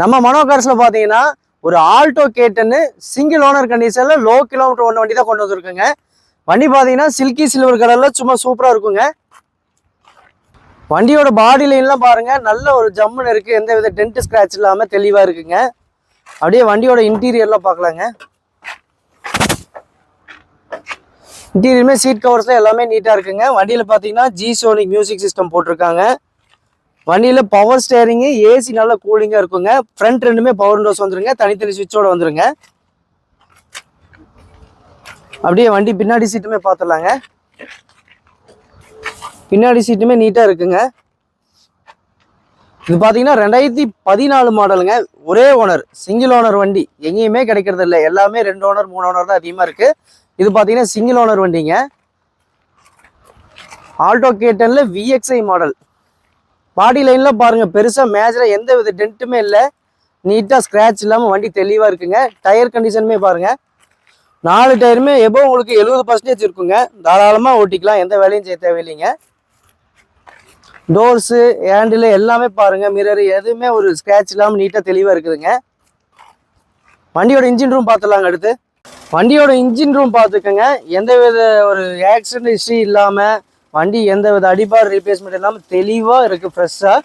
நம்ம மனோ கார்ஸில் பார்த்தீங்கன்னா ஒரு ஆல்டோ கேட்டன்னு சிங்கிள் ஓனர் கண்டிஷனில் லோ கிலோமீட்டர் ஒன்று வண்டி தான் கொண்டு வந்துருக்குங்க. வண்டி பார்த்தீங்கன்னா சில்கி சில்வர் கலரில் சும்மா சூப்பராக இருக்குங்க. வண்டியோட பாடி லைன்லாம் பாருங்கள் நல்ல ஒரு ஜம்முன்னு இருக்குது எந்த வித டென்ட் ஸ்க்ராட்ச் இல்லாமல் தெளிவாக இருக்குங்க. அப்படியே வண்டியோட இன்டீரியர்லாம் பார்க்கலாங்க இன்டீரியருமே சீட் கவர்ஸ்லாம் எல்லாமே நீட்டாக இருக்குங்க. வண்டியில் பார்த்தீங்கன்னா ஜி சோனிக் மியூசிக் சிஸ்டம் போட்டிருக்காங்க. வண்டியில் பவர் ஸ்டேரிங்கு ஏசி நல்லா கூலிங்காக இருக்குங்க. ஃப்ரண்ட் ரெண்டுமே பவர் டோஸ் வந்துருங்க. தனித்தனி சுவிட்சோடு வந்துருங்க. அப்படியே வண்டி பின்னாடி சீட்டுமே பார்த்துடலாங்க பின்னாடி சீட்டுமே நீட்டாக இருக்குங்க. இது பார்த்தீங்கன்னா ரெண்டாயிரத்தி பதினாலு மாடலுங்க ஒரே ஓனர் சிங்கிள் ஓனர் வண்டி. எங்கேயுமே கிடைக்கிறது இல்லை. எல்லாமே ரெண்டு ஓனர் மூணு ஓனர் தான் அதிகமாக இருக்குது இது பார்த்தீங்கன்னா சிங்கிள் ஓனர் வண்டிங்க. ஆல்டோ கேட்டனில் விஎக்ஸ்ஐ மாடல் பாடி லைன்லாம் பாருங்கள் பெருசாக மேஜராக எந்த வித டென்ட்டுமே இல்லை. நீட்டாக ஸ்க்ராட்ச் இல்லாமல் வண்டி தெளிவாக இருக்குங்க. டயர் கண்டிஷனுமே பாருங்கள் நாலு டயருமே எபோ உங்களுக்கு எழுபது பர்சன்டேஜ் இருக்குங்க. தாராளமாக ஓட்டிக்கலாம் எந்த வேலையும் செய்ய தேவையில்லைங்க. டோர்ஸு ஹேண்டில் எல்லாமே பாருங்கள் மிரர் எதுவுமே ஒரு ஸ்க்ராட்ச் இல்லாமல் நீட்டாக தெளிவாக இருக்குதுங்க. வண்டியோட இன்ஜின் ரூம் பார்த்துலாங்க அடுத்து. வண்டியோட இன்ஜின் ரூம் பார்த்துக்கோங்க. எந்த வித ஒரு ஆக்சிடென்ட் ஹிஸ்ட்ரி இல்லாமல் வண்டி எந்த வித அடிபார் ரீப்ளேஸ்மெண்ட் இல்லாமல் தெளிவாக இருக்குது ஃப்ரெஷ்ஷாக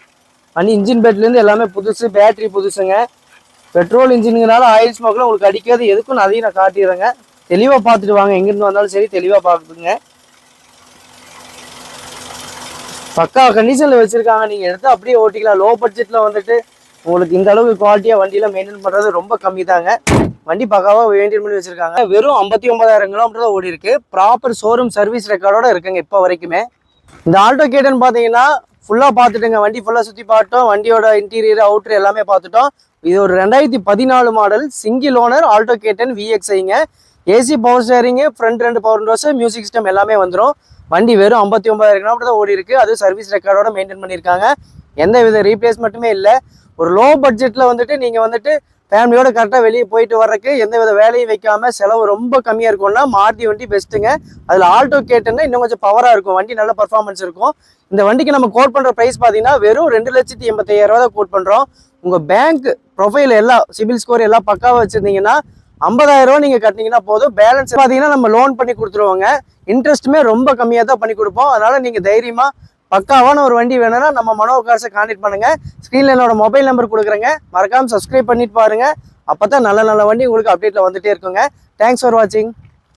வண்டி இன்ஜின் பெட்லேருந்து எல்லாமே புதுசு பேட்டரி புதுசுங்க. பெட்ரோல் இன்ஜினுங்கனால ஆயில் ஸ்மோக்லாம் உங்களுக்கு அடிக்காது. எதுக்கும் நான் அதையும் நான் காட்டிடுறேங்க. தெளிவாக பார்த்துட்டு வாங்க. எங்கேருந்து வந்தாலும் சரி தெளிவாக பார்த்துங்க பக்கா கண்டிஷனில் வச்சுருக்காங்க. நீங்கள் எடுத்து அப்படியே ஓட்டிக்கலாம். லோ பட்ஜெட்டில் வந்துட்டு உங்களுக்கு இந்த அளவுக்கு குவாலிட்டியாக வண்டியெல்லாம் மெயின்டைன் பண்ணுறது ரொம்ப கம்மி தாங்க வண்டி பக்காவாக மெயின்டைன் பண்ணி வச்சுருக்காங்க. வெறும் ஐம்பத்தி ஒன்பதாயிரம் கிலோமீட்டர் தான் ஓடி இருக்கு. ப்ராப்பர் ஷோரூம் சர்வீஸ் ரெக்கார்டோட இருக்குங்க இப்போ வரைக்குமே. இந்த ஆல்டோ கேட்டன் பார்த்தீங்கன்னா ஃபுல்லாக பார்த்துட்டுங்க வண்டி ஃபுல்லாக சுற்றி பார்த்தோம் வண்டியோட இன்டீரியர் அவுட்ரு எல்லாமே பார்த்துட்டோம் இது ஒரு ரெண்டாயிரத்தி பதினாலு model single owner Alto K ten விஎக்ஸ்ஐங்க AC power steering front ரெண்டு பவர் டோஸ் மியூசிக் சிஸ்டம் எல்லாமே வந்துடும் வண்டி வெறும் ஐம்பத்தி ஒன்பதாயிரம் கிலோமீட்டர் தான் ஓடி இருக்கு. அது சர்வீஸ் ரெக்கார்டோட மெயின்டைன் பண்ணியிருக்காங்க எந்த வித ரீப்ளேஸ்மெண்ட்டுமே இல்லை. ஒரு லோ பட்ஜெட்டில் வந்துட்டு நீங்கள் வந்துட்டு ஃபேமிலியோட கரெக்டாக வெளியே போயிட்டு வர்றதுக்கு எந்த வித வேலையும் வைக்காம செலவு ரொம்ப கம்மியாக இருக்கும்னா மாருதி வண்டி பெஸ்ட்டுங்க அதில் ஆல்டோ கேட்டுன்னா இன்னும் கொஞ்சம் பவராக இருக்கும். வண்டி நல்ல பர்ஃபார்மன்ஸ் இருக்கும். இந்த வண்டிக்கு நம்ம கோட் பண்ணுற ப்ரைஸ் பார்த்தீங்கன்னா வெறும் ரெண்டு லட்சத்தி எண்பத்தையாயிரம் ரூபா தான் கோட் பண்ணுறோம் உங்கள் பேங்க் ப்ரொஃபைல் எல்லாம் சிபில் ஸ்கோர் எல்லாம் பக்காவாக வச்சுருந்தீங்கன்னா ஐம்பதாயிரம் ரூபா நீங்கள் கட்டினீங்கன்னா போதும். பேலன்ஸ் பார்த்தீங்கன்னா நம்ம லோன் பண்ணி கொடுத்துருவோங்க. இன்ட்ரெஸ்ட்டுமே ரொம்ப கம்மியாக தான் பண்ணி கொடுப்போம். அதனால் நீங்கள் தைரியமாக பக்காவான ஒரு வண்டி வேணும்னா நம்ம மனோ கார்ஸை கான்டாக்ட் பண்ணுங்க. ஸ்க்ரீனில் என்னோட மொபைல் நம்பர் கொடுக்குறேங்க. மறக்காம சப்ஸ்கிரைப் பண்ணிட்டு பாருங்க. அப்போ தான் நல்ல நல்ல வண்டி உங்களுக்கு அப்டேட்டில் வந்துட்டே இருக்குங்க. தேங்க்ஸ் ஃபார் வாட்சிங்